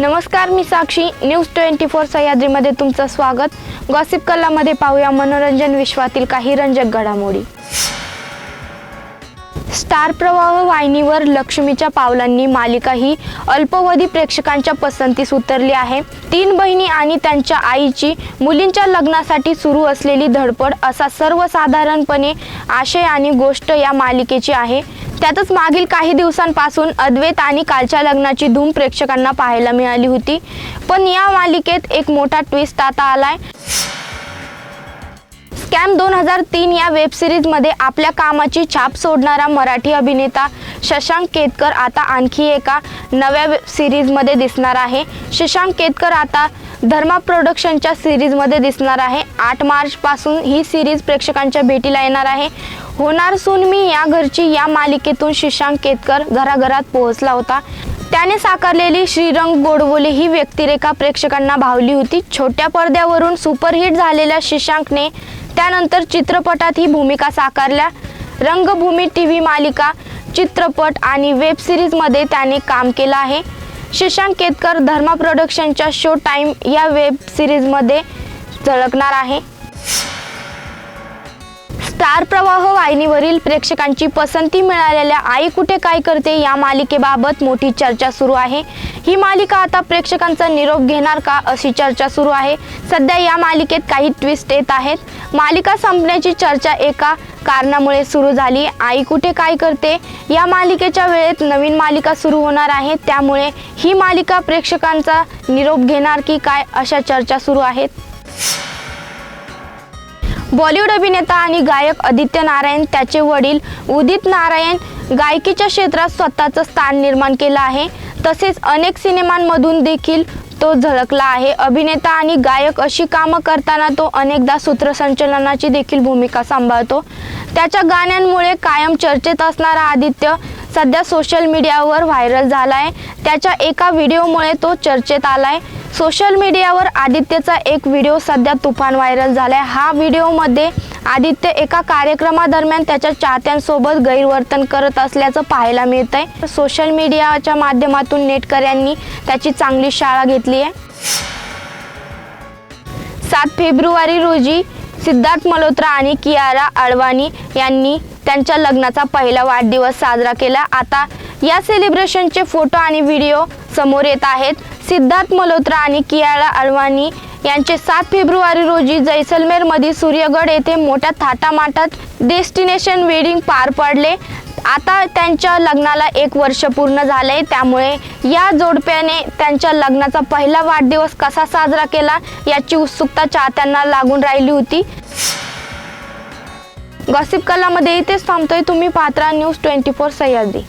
नमस्कार मी Sakshi. News twenty four सह्याद्रीमध्ये तुमचं स्वागत. गॉसिप कल्लामध्ये पाहूया मनोरंजन विश्वातील काही रंजक घडामोडी. स्टार प्रवाह वाहिनीवर लक्ष्मीच्या पावलांनी मालिका ही अल्पवधी प्रेक्षकांच्या पसंतीस उतरली आहे. तीन बहिणी आणि त्यांच्या आईची मुलींच्या लग्नासाठी सुरू असलेली धडपड असा सर्वसाधारणपणे आशय आणि गोष्ट या मालिकेची आहे. त्यातच मागील काही दिवसांपासून अद्वैत आणि कालच्या लग्नाची धूम प्रेक्षकांना पाहायला मिळाली होती. पण या मालिकेत एक मोठा ट्विस्ट आता आलाय. स्कॅम दोन हजार तीन या वेब सिरीजमध्ये आपल्या कामाची छाप सोडणारा मराठी अभिनेता शशांक केतकर आता आणखी एका नव्या वेब सिरीजमध्ये दिसणार आहे. शशांक केतकर आता धर्मा प्रोडक्शनच्या सिरीजमध्ये दिसणार आहे. आठ मार्चपासून ही सिरीज प्रेक्षकांच्या भेटीला येणार आहे. होणार सून मी या घरची या मालिकेतून शशांक केतकर घराघरात पोहोचला होता. त्याने साकारलेली श्रीरंग गोडबोले ही व्यक्तिरेखा प्रेक्षकांना भावली होती. छोट्या पडद्यावरून सुपरहिट झालेल्या शशांकने त्यानंतर चित्रपटात ही भूमिका साकारल्या. रंगभूमी टी व्ही मालिका चित्रपट आणि वेब सिरीजमध्ये त्याने काम केलं आहे. शशांक केतकर धर्मा प्रोडक्शनच्या शो टाईम या वेब सिरीजमध्ये झळकणार आहे. स्टार प्रवाह वाहिनीवरील प्रेक्षकांची पसंती मिळालेल्या आई कुठे काय करते या मालिकेबाबत मोठी चर्चा सुरू आहे. ही मालिका आता प्रेक्षकांचा निरोप घेणार का अशी चर्चा सुरू आहे. सध्या या मालिकेत काही ट्विस्ट येत आहेत. मालिका संपण्याची चर्चा एका कारणामुळे सुरू झाली. आई कुठे काय करते? या मालिकेच्या वेळेत नवीन मालिका सुरू होणार आहे. त्यामुळे ही मालिका प्रेक्षकांचा निरोप घेणार की काय अशा चर्चा सुरू आहेत. बॉलिवूड अभिनेता आणि गायक आदित्य नारायण त्याचे वडील उदित नारायण गायकीच्या क्षेत्रात स्वतःचं स्थान निर्माण केलं आहे. तसेच अनेक सिनेमांमधून देखील तो झळकला आहे. अभिनेता आणि गायक अशी कामं करताना तो अनेकदा सूत्रसंचलनाची देखील भूमिका सांभाळतो. त्याच्या गाण्यांमुळे कायम चर्चेत असणारा आदित्य सध्या सोशल मीडियावर व्हायरल झाला आहे त्याच्या एका व्हिडिओमुळे तो चर्चेत आला आहे सोशल मीडियावर आदित्यचा एक व्हिडिओ सध्या तुफान व्हायरल झालाय. हा व्हिडिओमध्ये आदित्य एका कार्यक्रमादरम्यान त्याच्या चाहत्यांसोबत गैरवर्तन करत असल्याचं पाहायला मिळत आहे सोशल मीडियाच्या माध्यमातून नेटकऱ्यांनी त्याची चांगली शाळा घेतली आहे. सात फेब्रुवारी रोजी सिद्धार्थ मल्होत्रा आणि कियारा अडवाणी यांनी त्यांच्या लग्नाचा पहिला वाढदिवस साजरा केला. आता या सेलिब्रेशनचे फोटो आणि व्हिडिओ समोर येत आहेत. सिद्धार्थ मल्होत्रा आणि कियाळा अडवाणी यांचे सात फेब्रुवारी रोजी जैसलमेरमधील सूर्यगड येथे मोठ्या थाटामाटात डेस्टिनेशन वेडिंग पार पडले. आता त्यांच्या लग्नाला एक वर्ष पूर्ण झाले. त्यामुळे या जोडप्याने त्यांच्या लग्नाचा पहिला वाढदिवस कसा साजरा केला याची उत्सुकता चाहत्यांना लागून राहिली होती. गॉसिप कलामध्ये इथेच थांबतोय. तुम्ही Patra news twenty four Sahyadri.